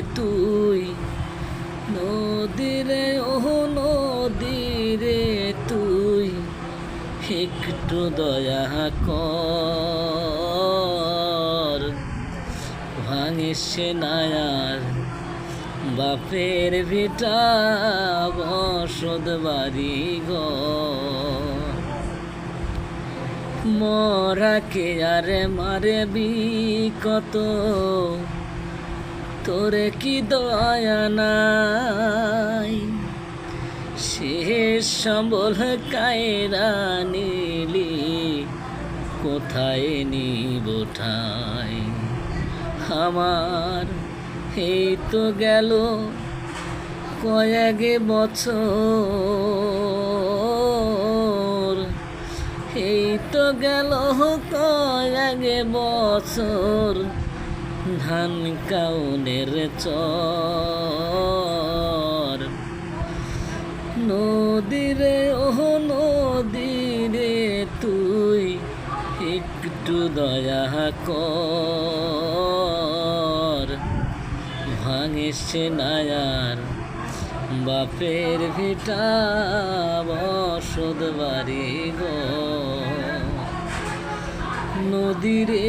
তুই। নদীরে ও নদীরে তুই। একটু দয়া কর। ভাঙিস নায়ার, বাপের ভিটা বসত বাড়ি ঘর। মরাকে আরে মারে বি কত? তোরে কি দয়া নাই? শেষ সম্বল কায়রা নিলি, কোথায় নিব ঠাই? আমার এই তো গেল কয়েক বছর। এই তো গেল কয়েক বছর। ধান কাউনের চর। নদীরে ও নদীরে তুই একটু দয়া কর। ভাঙিস নায়ার বাপের ভিটা বসত বাড়ি গ। নদীরে